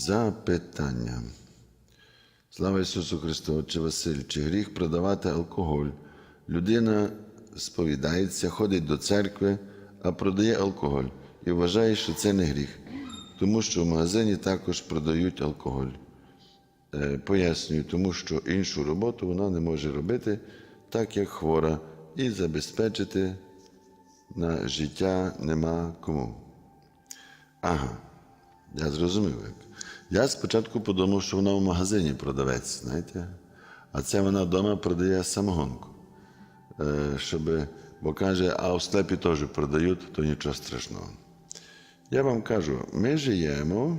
Запитання. Слава Ісусу Христу, Отче Василь, чи гріх продавати алкоголь? Людина сповідається, ходить до церкви, а продає алкоголь і вважає, що це не гріх, тому що в магазині також продають алкоголь. Е, Пояснюю, тому що іншу роботу вона не може робити, так як хвора, і забезпечити на життя нема кому. Ага, я зрозумів. Як. Я спочатку подумав, що вона в магазині продавець, знаєте, а це вона вдома продає самогонку. Е, щоб, бо каже, а в склепі теж продають, то нічого страшного. Я вам кажу, ми живемо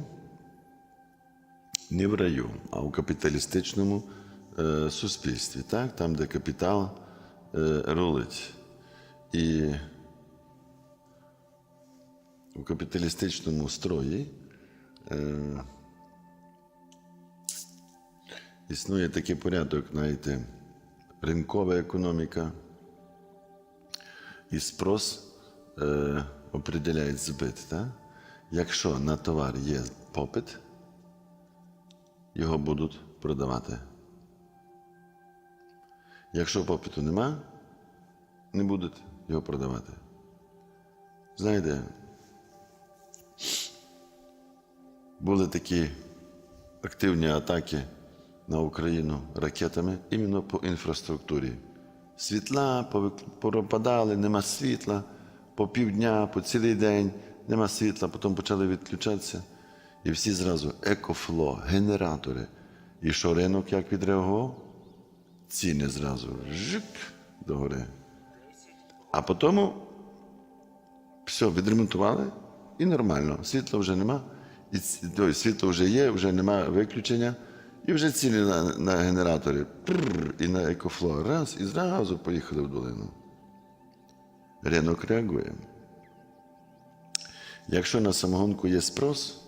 не в раю, а в капіталістичному е, суспільстві, так? там, де капітал е, рулить. І у капіталістичному строї е, існує такий порядок, знаєте, ринкова економіка і спрос е, определяє збит. Так? Якщо на товар є попит, його будуть продавати. Якщо попиту нема, не будуть його продавати. Знаєте, були такі активні атаки на Україну ракетами іменно по інфраструктурі. Світла пропадали, нема світла по півдня, по цілий день, нема світла, потім почали відключатися. І всі зразу екофло, генератори. І що ринок як відреагував? Ціни зразу жик догори. А потім все відремонтували і нормально. Світла вже нема. І світло вже є, вже нема виключення. І вже ціни на, на генератори прррр, і на екофло. Раз, і зразу поїхали в долину. Ринок реагує. Якщо на самогонку є спрос,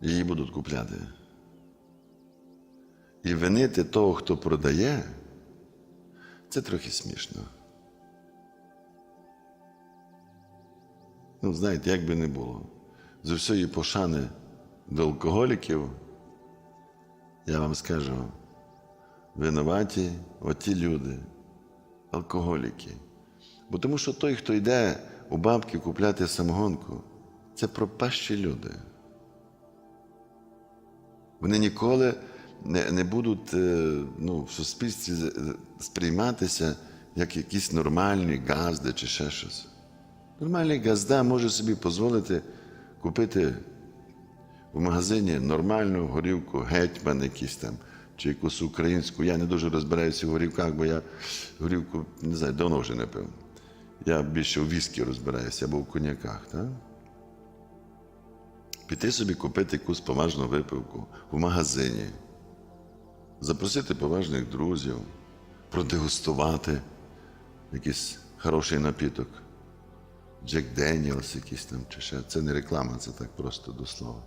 її будуть купляти. І винити того, хто продає, це трохи смішно. Ну, знаєте, як би не було. З усієї пошани до алкоголіків, я вам скажу, винуваті оті люди, алкоголіки. Бо тому що той, хто йде у бабки купляти самогонку, це пропащі люди. Вони ніколи не, не будуть е, ну, в суспільстві з- сприйматися як якісь нормальні газди чи ще щось. Нормальний газда може собі дозволити купити в магазині нормальну горівку, гетьман якийсь там, чи якусь українську. Я не дуже розбираюся в горівках, бо я горівку не знаю, давно вже не пив. Я більше у віскі розбираюся або в коньяках. Так? Піти собі купити якусь поважну випивку в магазині, запросити поважних друзів, продегустувати якийсь хороший напіток. Джек Деніелс якийсь там чи ще. Це не реклама, це так просто до слова.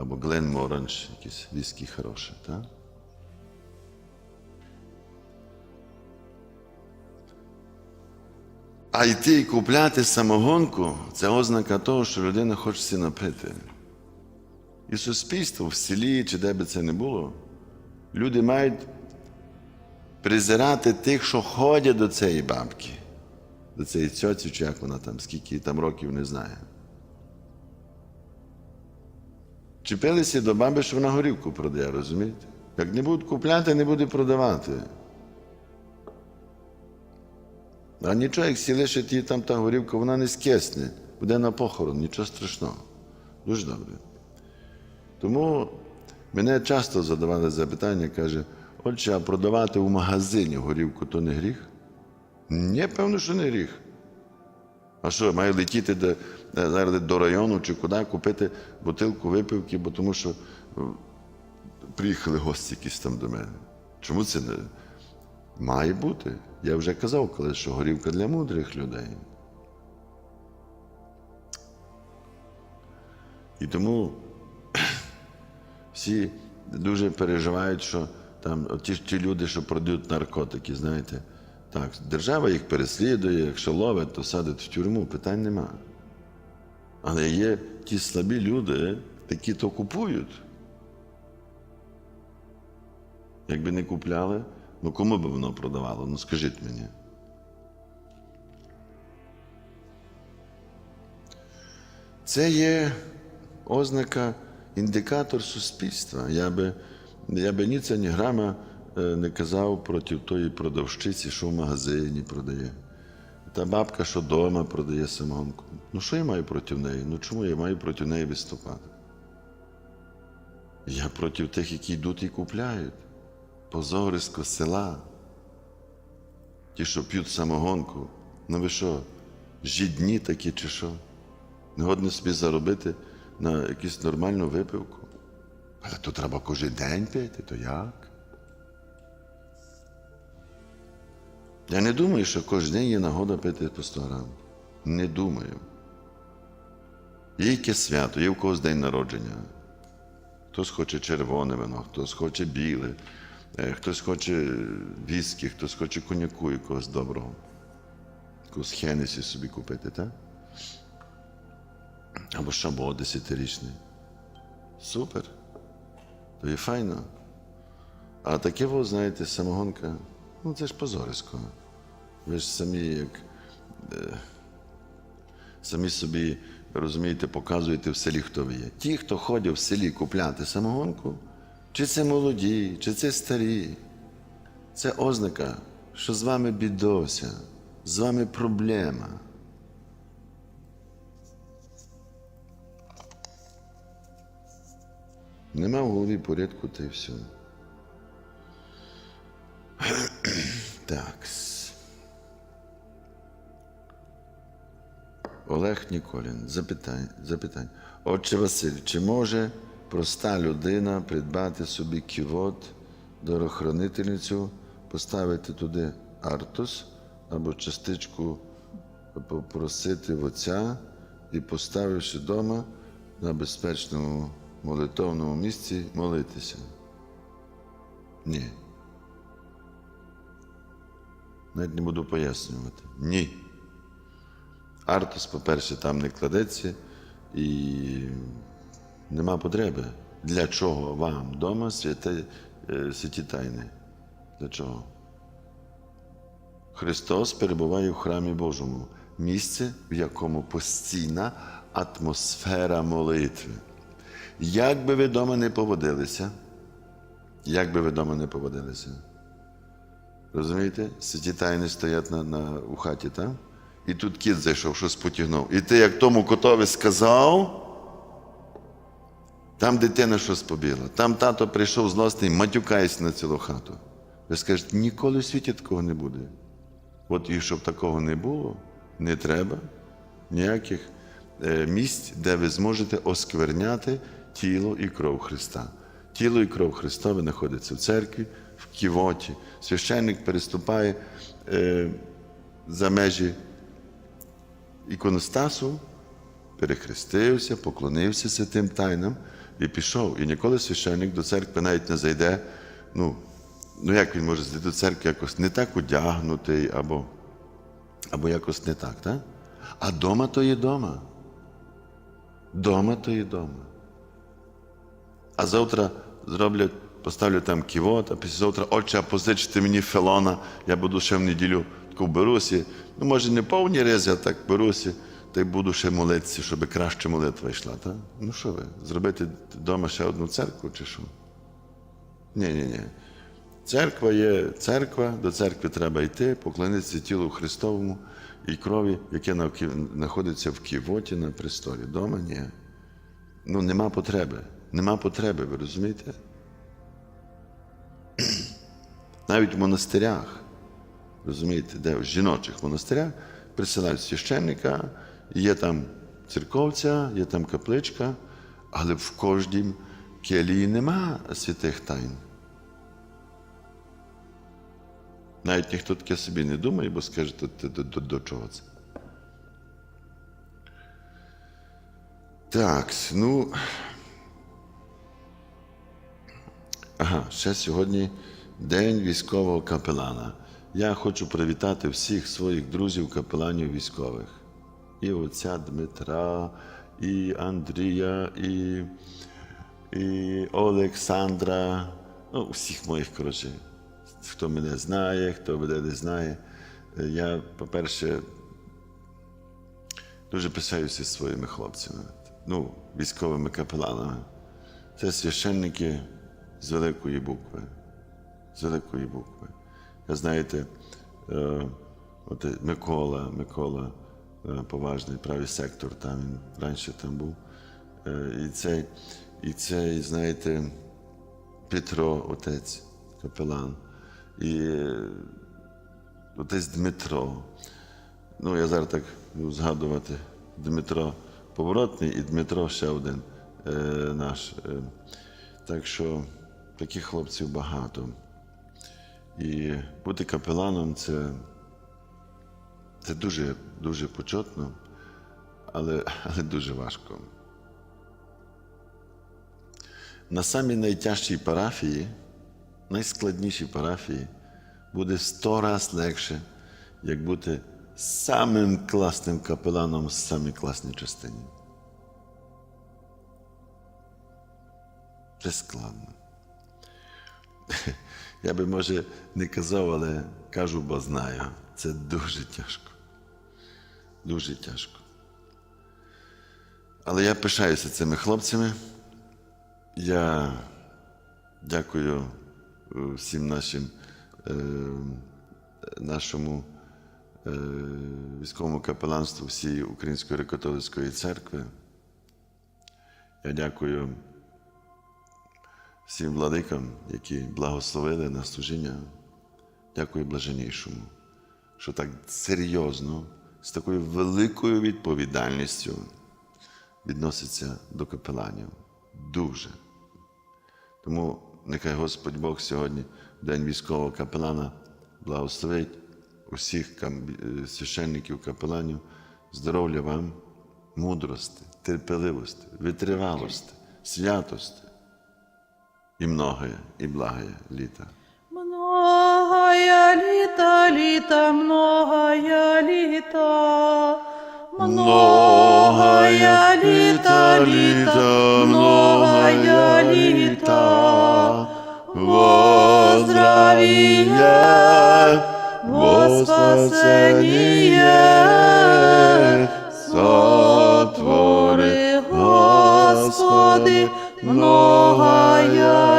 Або Глен Моранж, якийсь віскі хороший, так? А йти і купляти самогонку це ознака того, що людина хоче напити. І суспільство в селі, чи де би це не було, люди мають презирати тих, що ходять до цієї бабки, до цієї цьоці, чи як вона там, скільки там років не знає. Чіпилися до баби, що вона горівку продає, розумієте? Як не будуть купляти, не буде продавати. А нічого, як сі лишить її там та горівка, вона не скисне, буде на похорон, нічого страшного. Дуже добре. Тому мене часто задавали запитання, каже, отче, а продавати в магазині горівку то не гріх? Ні, певно, що не гріх. А що, маю летіти до, е, зараз до району чи куди купити бутилку випивки, бо тому що е, приїхали гості якісь там до мене. Чому це не має бути? Я вже казав колись, що горівка для мудрих людей. І тому всі дуже переживають, що там ті, ті люди, що продають наркотики, знаєте, так, держава їх переслідує, якщо ловить, то садить в тюрму, питань нема. Але є ті слабі люди, які то купують. Якби не купляли, ну кому би воно продавало? Ну скажіть мені. Це є ознака, індикатор суспільства. Я би, я би ні це ні грама не казав проти тої продавщиці, що в магазині продає. Та бабка, що вдома продає самогонку. Ну що я маю проти неї? Ну чому я маю проти неї виступати? Я проти тих, які йдуть і купляють. Позорисько села. Ті, що п'ють самогонку. Ну ви що, жідні такі чи що? Не годні собі заробити на якусь нормальну випивку. Але то треба кожен день пити, то як? Я не думаю, що кожен день є нагода пити по 100 грам. Не думаю. Є яке свято, є в когось день народження. Хтось хоче червоне вино, хтось хоче біле, е, хтось хоче віскі, хтось хоче коньяку якогось доброго. Якогось Хенесі собі купити, так? Або шабо десятирічний. Супер. То є файно. А таке, ви знаєте, самогонка, ну це ж позорисько. Ви ж самі як е, самі собі, розумієте, показуєте в селі, хто ви є. Ті, хто ходять в селі купляти самогонку, чи це молоді, чи це старі, це ознака, що з вами бідося, з вами проблема. Нема в голові порядку, та й все. Так. Олег Ніколін. Запитання. запитання. Отче Василь, чи може проста людина придбати собі ківот, дорохранительницю, поставити туди артус або частичку попросити в отця і, поставивши вдома на безпечному молитовному місці, молитися? Ні. Навіть не буду пояснювати. Ні. Артус, по-перше, там не кладеться і нема потреби. Для чого вам вдома святе, е, святі тайни? Для чого? Христос перебуває в храмі Божому, місце, в якому постійна атмосфера молитви. Як би ви вдома не поводилися, як би ви вдома не поводилися? Розумієте? Святі тайни стоять на, на, у хаті, так? І тут кіт зайшов, щось потягнув. І ти, як тому котові сказав, там дитина щось побігла, там тато прийшов злосний, матюкається на цілу хату. Ви скажете, ніколи в світі такого не буде. От і щоб такого не було, не треба ніяких е, місць, де ви зможете оскверняти тіло і кров Христа. Тіло і кров Христове знаходиться в церкві, в ківоті. Священник переступає е, за межі іконостасу, перехрестився, поклонився святим тайнам і пішов. І ніколи священник до церкви навіть не зайде. Ну, ну як він може зайти до церкви якось не так одягнутий, або, або якось не так, так? А дома то є дома. Дома то є дома. А завтра зроблять, поставлю там ківот, а післязавтра, отче, а позичте мені фелона, я буду ще в неділю таку беруся. Ну, може, не повні ризи, а так беруся, та й буду ще молитися, щоб краще молитва йшла. Так? Ну що ви, зробити вдома ще одну церкву чи що? Ні, ні, ні. Церква є церква, до церкви треба йти, поклонитися тілу Христовому і крові, яке знаходиться в ківоті на престолі. Дома ні. Ну, нема потреби. Нема потреби, ви розумієте? Навіть в монастирях, розумієте, де в жіночих монастирях присилають священника, є там церковця, є там капличка, але в кожній келії нема святих тайн. Навіть ніхто таке собі не думає, бо скаже, до, до, до, до чого це. Так, ну. Ага, ще сьогодні День військового капелана. Я хочу привітати всіх своїх друзів, капеланів військових. І отця Дмитра, і Андрія, і, і Олександра, ну, всіх моїх, коротше, хто мене знає, хто мене не знає. Е, Я, по-перше, дуже пишаюся своїми хлопцями, ну, військовими капеланами. Це священники з великої букви. З великої букви. Ви знаєте, е, от Микола, Микола е, поважний правий сектор, там він раніше там був. Е, і цей, і цей, знаєте, Петро, отець, капелан, і отець Дмитро. Ну, я зараз так буду згадувати Дмитро Поворотний і Дмитро ще один е, наш. Е, так що таких хлопців багато. І бути капеланом це, це дуже, дуже почетно, але, але дуже важко. На самій найтяжчій парафії, найскладнішій парафії, буде сто раз легше, як бути самим класним капеланом в самій класній частині. Це складно. Я би, може, не казав, але кажу, бо знаю. Це дуже тяжко. Дуже тяжко. Але я пишаюся цими хлопцями. Я дякую е, всім нашим, е, нашому е, військовому капеланству всієї Української католицької церкви. Я дякую всім владикам, які благословили на служіння. Дякую блаженнішому, що так серйозно, з такою великою відповідальністю відноситься до капеланів. Дуже. Тому нехай Господь Бог сьогодні, День військового капелана, благословить усіх е, священників, капеланів, здоров'я вам, мудрости, терпеливості, витривалості, святості і многое, і благое літа. Многая літа, літа, многая літа. Многая літа, літа, многая літа. Во здравие, во спасение, сотвори, Господи, многая